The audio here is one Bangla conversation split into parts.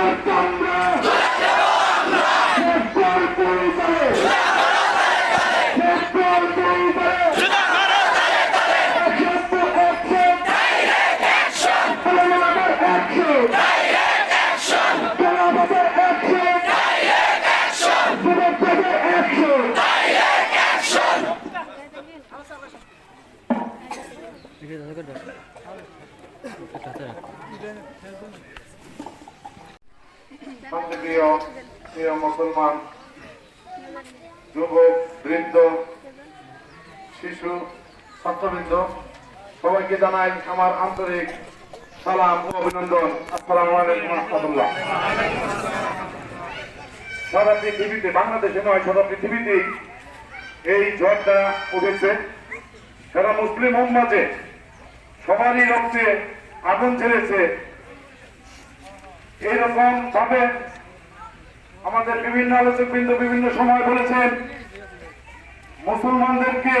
Santo মুসলমান, যুবক, বৃদ্ধ, শিশু, ছাত্রবৃন্দ, সবাইকে জানাই আমার আন্তরিক সালাম ও অভিনন্দন। আসসালামু আলাইকুম রহমতুল্লাহ। সারা পৃথিবীতে, বাংলাদেশে নয়, সারা পৃথিবীতে এই ঝড়টা উঠেছে। সারা মুসলিম উম্মাতে সবারই রক্তে আগুন ছেড়েছে এইরকম ভাবে আমাদের বিভিন্ন আলোচক বৃন্দ বিভিন্ন সময় বলেছেন, মুসলমানদেরকে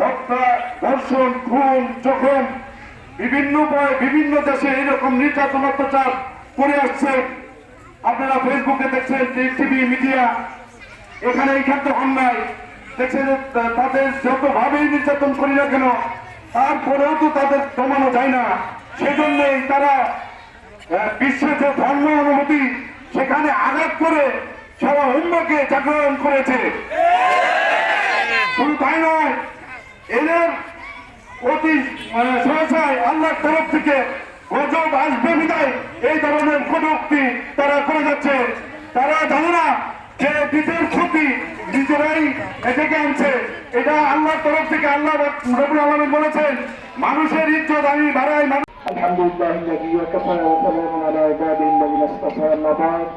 হত্যা, ধর্ষণ, খুন, জখম, বিভিন্ন বিভিন্ন দেশে এইরকম নির্যাতন, অত্যাচার করে আসছে। আপনারা ফেসবুকে দেখছেন, টিভি, মিডিয়া, এখানে এইখান তো অন্যায় দেখছেন, তাদের যতভাবেই নির্যাতন করি না কেন, তারপরেও তো তাদের দমানো যায় না। সেজন্যই তারা বিশ্বের যে ধর্ম অনুভূতি সেখানে আঘাত করে সারা উম্মাকে জাগরণ করেছে। শুধু তাই নয়, এদের অতি মানে সহসায় আল্লাহর তরফ থেকে গজব আসবে বিদায়। এই ধরনের কটুক্তি তারা করে যাচ্ছে। তারা জানে না যে নিজের ক্ষতি নিজেরাই এটাকে আনছে। এটা আল্লাহর তরফ থেকে আল্লাহ রবুল আলমী বলেছেন, মানুষের ইজ্জত আমি বাড়াই, মানুষ الحمد لله الذي وكفى وسلام على عباده الذين اصطفى اما بعد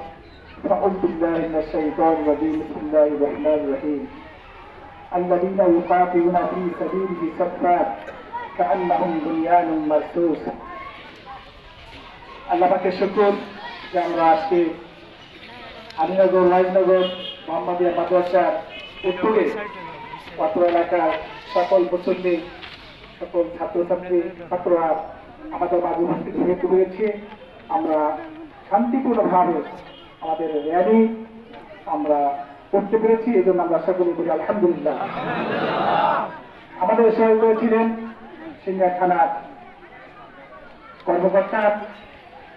فاعوذ بالله من الشيطان الرجيم بسم الله الرحمن الرحيم الذين يقاتلون في سبيله صفا كانهم بنيان مرصوص আল্লাহ পাকের শুকর যে আমরা আজকে আলীনগর রাজনগর মোহাম্মদিয়া মাদ্রাসার উত্তরে পাত্র এলাকার সকল মুসল্লি সকল ছাত্রছাত্রী ছাত্ররা আমাদের মাঝে উপস্থিত হয়ে রয়েছে আমরা শান্তিপূর্ণভাবে আমাদের র্যালি আমরা করতে পেরেছি এই জন্য আমরা সকলে করি করি আলহামদুলিল্লাহ। আমাদের সঙ্গে রয়েছিলেন সিঙ্গা থানার কর্মকর্তা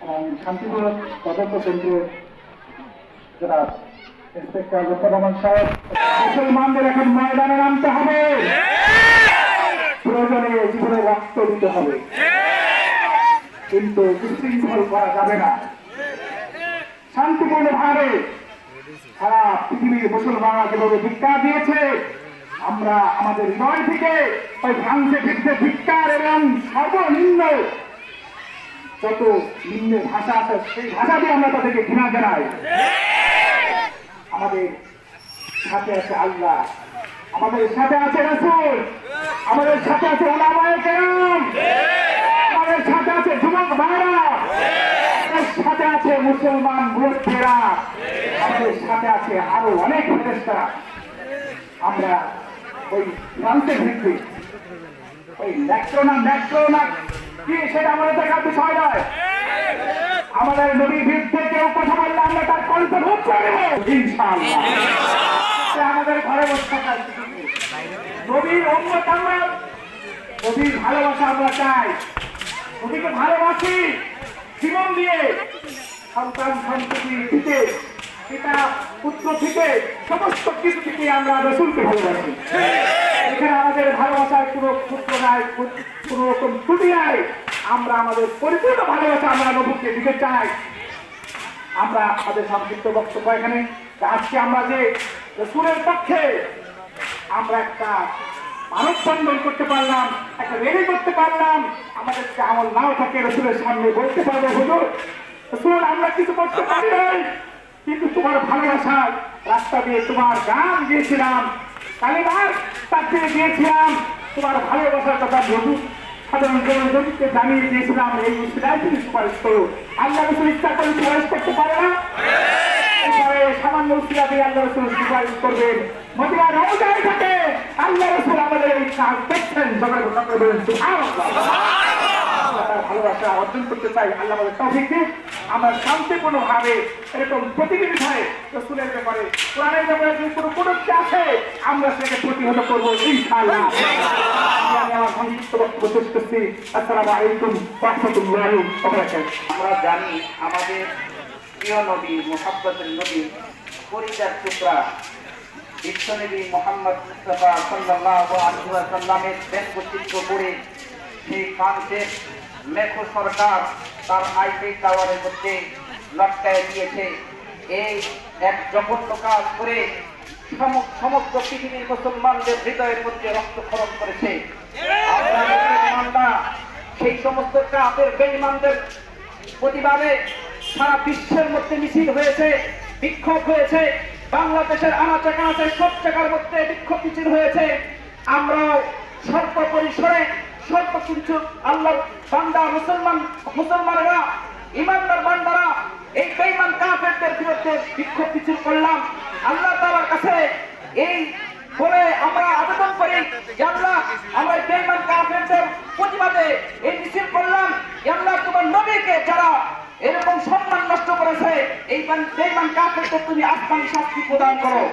এবং শান্তিপুর তদন্ত কেন্দ্রের যারা ইন্সপেক্টর রহমান রহমান সাহেব। মুসলমানদের এখন ময়দানে নামতে হবে। প্রয়োজনে জীবনে রক্ত দিতে হবে। কিন্তু বিশৃঙ্খল করা যাবে না। শান্তিপূর্ণ ভাবে সারা পৃথিবীর মুসলমানরা যেভাবে ভিক্ষা দিয়েছে, আমরা আমাদের হৃদয় থেকে ওই ফ্রান্সে ভিক্ষে ভিক্ষার এবং সর্বনিম্ন যত নিম্ন ভাষা আছে, সেই ভাষা দিয়ে আমরা তাদেরকে ঘৃণা জানাই। আমাদের সাথে আছে আল্লাহ, আমাদের সাথে আছে রাসূল, আমাদের সাথে আছে ওলামায়ে সাথে আমাদের সাথে আছে মুসলমান গ্রুপেরা আমাদের সাথে আছে আরও অনেক ফেরেশতারা আমরা ওই ফ্রান্সের ভিত্তিক ওই ন্যাক্রো না ন্যাক্রো না। কি সেটা আমাদের দেখার বিষয় নয়। আমাদের নবী বিরুদ্ধে কেউ কথা বললে আমরা তার কণ্ঠ করে সে আমাদের ঘরে বসে নেই। নবীর উম্মত আমরা। নবীর ভালোবাসা আমরা চাই। নবীকে ভালোবাসি, জীবন দিয়ে। সন্তান সন্ততি থেকে, পিতা পুত্র থেকে, সমস্ত কিছু থেকে আমরা রসুলকে ভালোবাসি। এখানে আমাদের ভালোবাসার কোনো সূত্র নাই, কোনো রকম ত্রুটি নাই। আমরা আমাদের পরিপূর্ণ ভালোবাসা আমরা নবুকে দিতে চাই। আমরা আমাদের সংক্ষিপ্ত বক্তব্য এখানে আজকে আমরা যে রসুলের পক্ষে আমরা একটা মানববন্ধন করতে পারলাম, একটা রেলি করতে পারলাম। আমাদের যে আমল নাও থাকে, রসুলের সামনে বলতে পারব, হুজুর, রসুল, আমরা কিছু করতে পারি কিন্তু তোমার ভালোবাসার রাস্তা দিয়ে তোমার গান দিয়েছিলাম কালিমার তাকে দিয়েছিলাম তোমার ভালোবাসার কথা বধু সাধারণ জনগণকে জানিয়ে দিয়েছিলাম, এই তুমি সুপারিশ করো। আল্লাহ রসুল ইচ্ছা করে সুপারিশ করতে পারে না? সামান্য উচিলা দিয়ে আল্লাহ রসুল সুপারিশ করবেন। মদিনা রমজান থাকে। আল্লাহ রসুল আমাদের এই কাজ দেখছেন। সবাই কথা বলেন, সুবহানাল্লাহ। আমরা ভালোবাসা অর্জন করতে চাই, আল্লাহ আমাদের তৌফিক দিন আমরা শান্তিপূর্ণ ভাবে এরকম প্রতিনিধি হয় রসুলের ব্যাপারে, কোরআনের ব্যাপারে যদি কোনো প্রযুক্তি আছে, আমরা সেটাকে প্রতিহত করব, ইনশাআল্লাহ। আমরা জানি আমাদের প্রিয় নবী, মোহাম্মদের নবী পরিচার টুকরা, বিশ্বনবী মোহাম্মদ মুস্তফা সাল্লাল্লাহু আলাইহি ওয়াসাল্লামের ব্যঙ্গচিত্র পড়ে সেই ফ্রান্সের মেখো সরকার তার আইপি টাওয়ারের মধ্যে লটকায় দিয়েছে। এই এক জঘন্য কাজ করে সম- সমস্ত পৃথিবীর মুসলমানদের হৃদয়ের মধ্যে রক্তক্ষরণ করেছে। সেই সমস্ত কাপের বেঈমানদের প্রতিবাদে সারা বিশ্বের মধ্যে মিছিল হয়েছে, বিক্ষোভ হয়েছে, বাংলাদেশের আনাচে কানাচে সব জায়গার মধ্যে বিক্ষোভ মিছিল হয়েছে। আমরাও স্বল্প পরিসরে স্বল্প কিছু আল্লাহ বান্দা, মুসলমান, মুসলমানেরা, ইমানদার বান্দারা, এই বেইমান কাফেরদের বিরুদ্ধে বিক্ষোভ মিছিল করলাম। আল্লাহ তাআলার কাছে এই বলে আমরা আবেদন করি যে আল্লাহ আমরা এই বেঈমান কাফেরদের প্রতিবাদে এই মিছিল করলাম যে আল্লাহ তোমার নবীকে যারা এরকম সম্মান নষ্ট করেছে এই মান- বেঈমান কাফেরদের তুমি আসমানি শাস্তি প্রদান করো।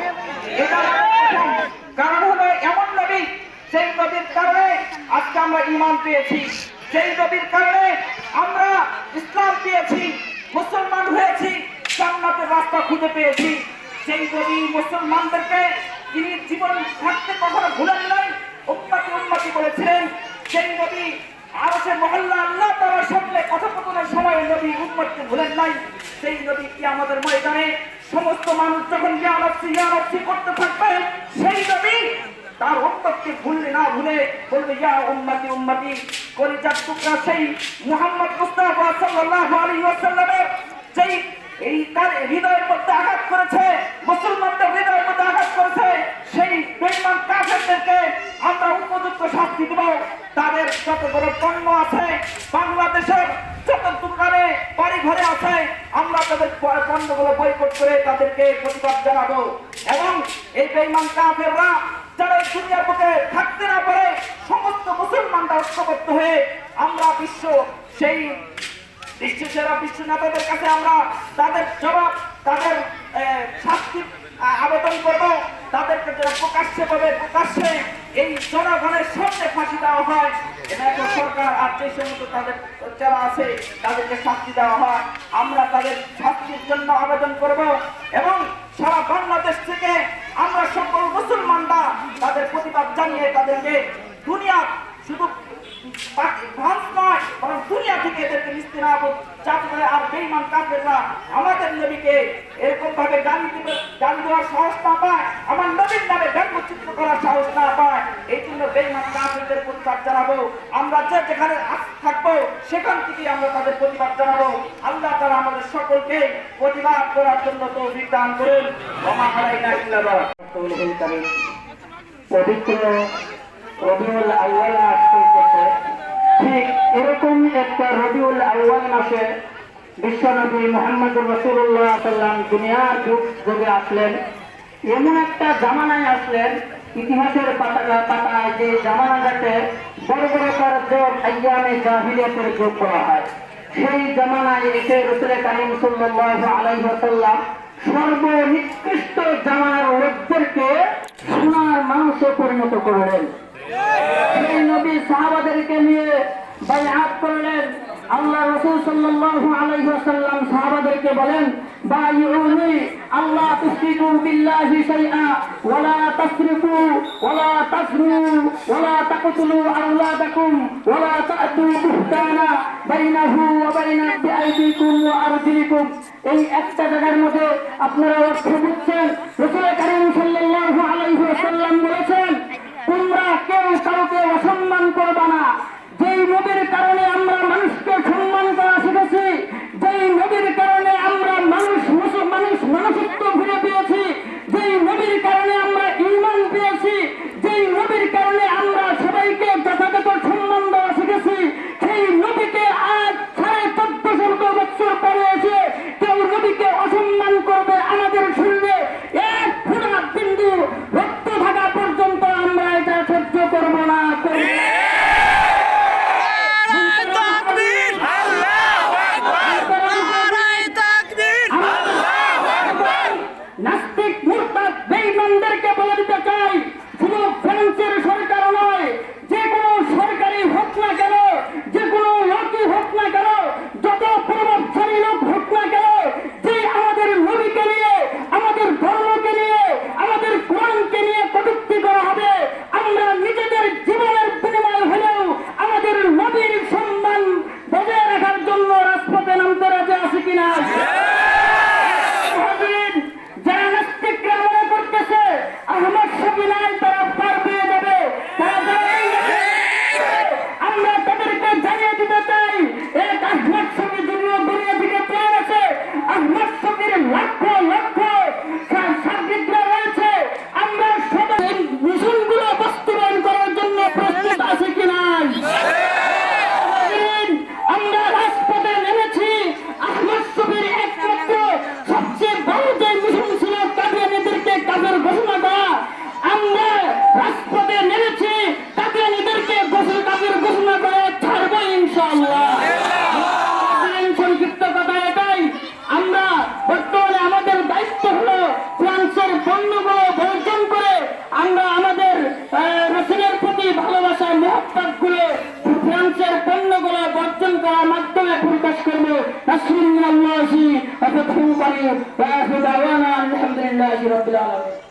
কারণ হলো এমন নবী সেই নবীর কারণে আজকে আমরা ইমান পেয়েছি। সেই নবীর কারণে আমরা ইসলাম পেয়েছি, মুসলমান হয়েছি, জান্নাতের রাস্তা খুঁজে পেয়েছি। সেই নবী মুসলমানদেরকে তিনি জীবন থাকতে কখনো ভুলেন নাই, উম্মাতি উম্মাতি বলেছিলেন। সেই নবী আরও সে মহল্লা আল্লাহ তাআলার সামনে কথোপকথনের সময় নবী উম্মতকে ভুলেন নাই। সেই নবী কি আমাদের ময়দানে সমস্ত মানুষ যখন ইয়ানফসি ইয়ানফসি করতে থাকবে, সেই নবী তার উম্মতকে ভুললে না ভুলে বলবে, ইয়া উম্মতি উম্মতি, কলিজার টুকরা সেই মুহাম্মদ মুস্তাফা সাল্লাল্লাহু আলাইহি ওয়াসাল্লামের এই তার হৃদয়ের মধ্যে আঘাত করেছে, মুসলমানদের হৃদয়ের মধ্যে আঘাত করেছে, সেই বেঈমান কাফেরদেরকে আমরা উপযুক্ত শাস্তি দেব। তাদের যত বড় পণ্য আছে, বাংলাদেশের যত দোকানে বাড়ি ঘরে আছে আমরা তাদের পণ্যগুলো বয়কট করে তাদেরকে প্রতিবাদ জানাব। এবং এই বেঈমান কাফেররা যারা এই থাকতে না পারে, সমস্ত মুসলমানরা ঐক্যবদ্ধ হয়ে আমরা বিশ্ব সেই বিশ্ব কাছে আমরা তাদের জবাব, তাদের শাস্তি আবেদন করব। তাদেরকে যারা প্রকাশ্যে পাবে প্রকাশ্যে এই জনগণের সামনে ফাঁসি দেওয়া হয়। সরকার যে সমস্ত তাদের যারা আছে, তাদেরকে শাস্তি দেওয়া হয়। আমরা তাদের শাস্তির জন্য আবেদন করব এবং সারা বাংলাদেশ থেকে আমরা সকল মুসলমানরা তাদের প্রতিবাদ জানিয়ে তাদেরকে দুনিয়া শুধু বাকি নয়, বরং দুনিয়া থেকে এদেরকে যাতে করে আর বেইমান কাফেররা আমাদের নবীকে এরকম ভাবে দিবে দেওয়ার সাহস না পায়, আমার নবীর নামে ব্যঙ্গচিত্র করার সাহস না পায়। এই জন্য বেইমান কাফেরদের প্রতিবাদ জানাব। আমরা যে যেখানে থাকব, সেখান থেকে আমরা তাদের প্রতিবাদ জানাব। আল্লাহ তারা আমাদের সকলকে প্রতিবাদ করার জন্য তৌফিক দান করুন। পবিত্র রবিউল ঠিক এরকম একটা রবিউল আউয়াল মাসে বিশ্বনবী মোহাম্মদ রসুল্লাহ সাল্লাম দুনিয়ার যুগ যুগে আসলেন। এমন একটা জামানায় আসলেন ইতিহাসের পাতা পাতায় যে জামানাটাকে বড় বড় তার যোগ আয়ামে জাহিলিয়াতের যোগ করা হয়। সেই জামানায় এসে রসুল কারিম সাল্লাল্লাহু আলাইহি ওয়াসাল্লাম সর্বনিকৃষ্ট জামানার লোকদেরকে সোনার মানুষে পরিণত করলেন। সেই নবী সাহাবাদেরকে নিয়ে বাইআত করলেন। আল্লাহ রাসূল সাল্লাল্লাহু আলাইহি ওয়াসাল্লাম সাহাবাদেরকে বলেন, বায়ুনি, আল্লাহ তুশরিকু বিল্লাহি শাইআ, ওয়ালা তাসরিফু ওয়ালা ওয়ালা তাকতুলু আওলাদাকুম, ওয়ালা বুহতানা বাইনাহু ওয়া বাইনা ওয়া আরজুলিকুম। এই একটা জায়গার মধ্যে আপনারা অর্থ বুঝছেন রাসূল সাল্লাল্লাহু আলাইহি ওয়াসাল্লাম বলেছেন, তোমরা কেউ কাউকে অসম্মান করবা না। যেই নবীর কারণে নাসরুল্লাহ আল্লাহ আফাতহু করিম ওয়া আখিরু দাওয়ানা আলহামদুলিল্লাহি রাব্বিল আলামিন